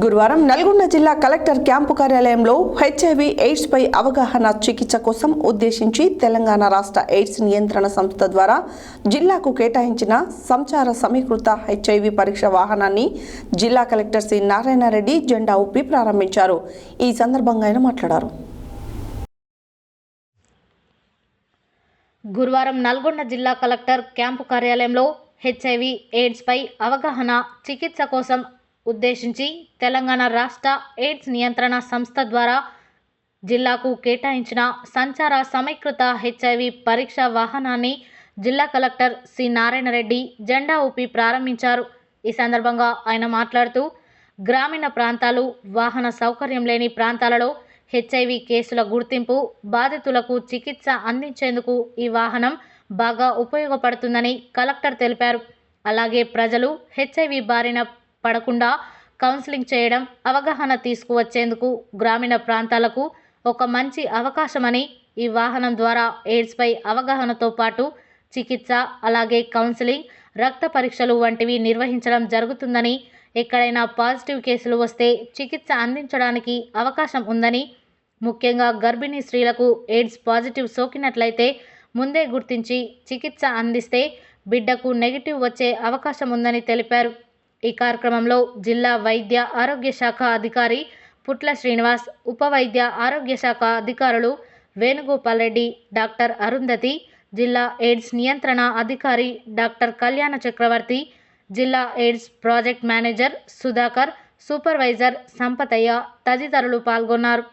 గురువారం నల్గొండ జిల్లా collector camp కార్యాలయంలో హెచ్ఐవి ఎయిడ్స్ పై అవగాహన చికిత్స కోసం ఉద్దేశించి తెలంగాణ రాష్ట్ర ఎయిడ్స్ నియంత్రణ సంస్థ ద్వారా జిల్లాకు కేటాయించిన సంచార సమీకృత హెచ్ఐవి పరీక్ష వాహనాన్ని జిల్లా కలెక్టర్ సి నారాయణరెడ్డి జెండా ఊపి ప్రారంభించారు. ఈ సందర్భంగా ఆయన మాట్లాడారు. గురువారం నల్గొండ జిల్లా కలెక్టర్ క్యాంపు కార్యాలయంలో హెచ్ఐవి ఎయిడ్స్పై అవగాహన చికిత్స కోసం ఉద్దేశించి తెలంగాణ రాష్ట్ర ఎయిడ్స్ నియంత్రణ సంస్థ ద్వారా జిల్లాకు కేటాయించిన సంచార సమీకృత హెచ్ఐవి పరీక్ష వాహనాన్ని జిల్లా కలెక్టర్ సి నారాయణరెడ్డి జెండా ఊపి ప్రారంభించారు. ఈ సందర్భంగా ఆయన మాట్లాడుతూ గ్రామీణ ప్రాంతాలు వాహన సౌకర్యం లేని ప్రాంతాలలో హెచ్ఐవి కేసుల గుర్తింపు బాధితులకు చికిత్స అందించేందుకు ఈ వాహనం బాగా ఉపయోగపడుతుందని కలెక్టర్ తెలిపారు. అలాగే ప్రజలు హెచ్ఐవి బారిన పడకుండా కౌన్సిలింగ్ చేయడం అవగాహన తీసుకువచ్చేందుకు గ్రామీణ ప్రాంతాలకు ఒక మంచి అవకాశమని ఈ వాహనం ద్వారా ఎయిడ్స్పై అవగాహనతో పాటు చికిత్స అలాగే కౌన్సిలింగ్ రక్త పరీక్షలు వంటివి నిర్వహించడం జరుగుతుందని ఎక్కడైనా పాజిటివ్ కేసులు వస్తే చికిత్స అందించడానికి అవకాశం ఉందని ముఖ్యంగా గర్భిణీ స్త్రీలకు ఎయిడ్స్ పాజిటివ్ సోకినట్లయితే ముందే గుర్తించి చికిత్స అందిస్తే బిడ్డకు నెగిటివ్ వచ్చే అవకాశం ఉందని తెలిపారు. ఈ కార్యక్రమంలో జిల్లా వైద్య ఆరోగ్య శాఖ అధికారి పుట్ల శ్రీనివాస్ ఉప వైద్య ఆరోగ్య శాఖ అధికారులు వేణుగోపాల్ రెడ్డి డాక్టర్ అరుంధతి జిల్లా ఎయిడ్స్ నియంత్రణ అధికారి డాక్టర్ కళ్యాణ చక్రవర్తి జిల్లా AIDS project manager Sudhakar supervisor Sampathaiah తదితరులు పాల్గొన్నారు.